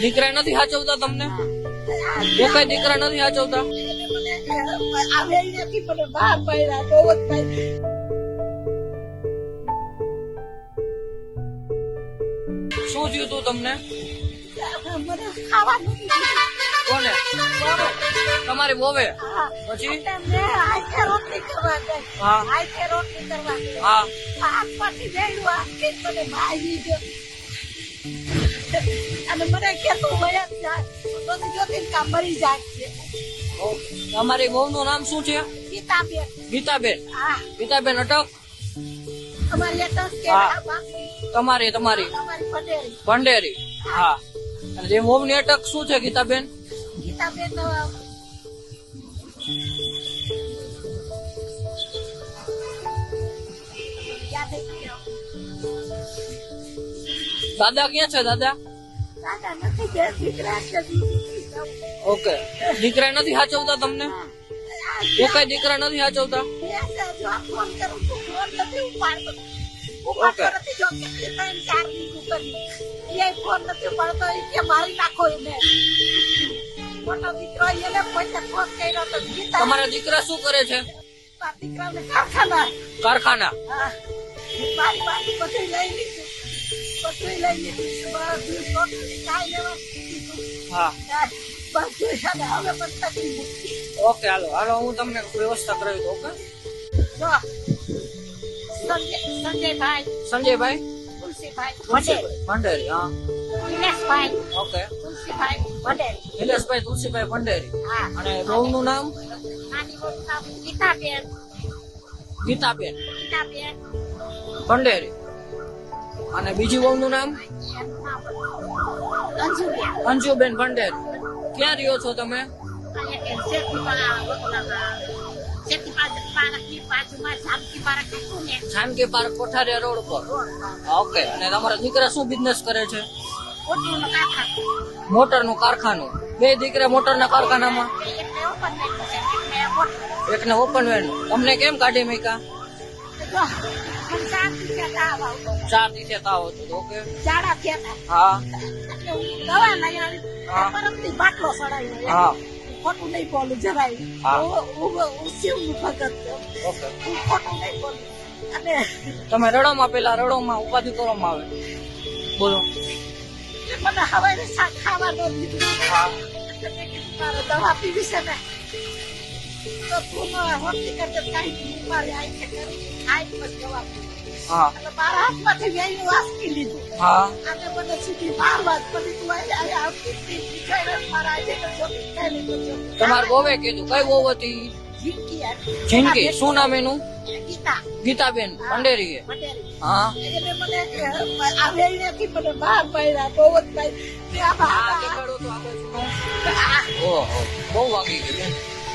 દીકરા નથી સાચવતા તમને? એ કઈ દીકરા નથી સાચવતા. શું થયું તું તમને. કોને? તમારી બોવે. પછી. હા. હા. અને મને કહેતું હોય જ ના. પછી જોતી કામ મરી જાય છે. તમારી વહુ નું નામ શું છે? ગીતાબેન. ગીતાબેન? હા. ગીતાબેન અટક? કે તમારી તમારી. ભંડેરી. હા. અને જે વહુ ની અટક શું છે ગીતાબેન? ગીતાબેન. દાદા ક્યાં છે દાદા? ઓકે. દીકરા નથી સાચવતા તમને? એ કઈ દીકરા નથી સાચવતા તમારા દીકરા શું કરે છે? કારખાના. કારખાના? બધું લઈ હા. બધું ને હવે પછી ઓકે હાલો. હાલો હું તમને વ્યવસ્થા કરાવી દઉં ઓકે? સંજયભાઈ. સંજયભાઈ? તુલસીભાઈ ભંડેરી હા. નિલેશભાઈ ઓકે. તુલસીભાઈ વડેલ નિલેશભાઈ તુલસીભાઈ ભંડેરી. હા. અને નું નામ? નામ ગીતાબેન. ગીતાબેન. ગીતાબેન. ભંડેરી. અને બીજી વહુ નું નામ? અંજુબેન. અંજુબેન ક્યાં રહ્યો છો તમે? જાનકી પાર્ક કોઠારિયા રોડ પર. ઓકે અને તમારા દીકરા શું બિઝનેસ કરે છે? મોટરનું કારખાનું. બે દીકરા મોટર ના કારખાનામાં? એકને ઓપન વેન તમને કેમ કાઢી મૂક્યા? ચાર દિવસે તાવ હતો ઓકે. થયા હા. દવા લઈ આવી. પરમથી બાટલો હા. ખોટું નહીં બોલું જરાય. શિવનું ભગત હું ખોટું નહીં બોલું. અને તમે રડોમાં પેલા રડોમાં ઉપાધિ કરવામાં આવે. બોલો. મને હવે શાક ખાવા દીધું. હા. એટલે મેં કીધું મારે દવા પીવી છે ને. તો તું ન હોતી કાંઈ નહીં. મારી આંખે કરી ખાઈ પછી દવા હા. એટલે મારા હાથમાંથી વેયું વાસકી લીધું. હા. અને મને સીધી બાર વાત પછી તું અહીં અહીં આવતી હતી. મારા આંખે તો જોતી ખાઈ લીધું છે. તમાર કીધું. કઈ વોવ હતી? જિંદગી શું નામ એનું? ગીતા. ગીતાબેન પંડેરી. હા. બહુ બહુ વાગી ગયું.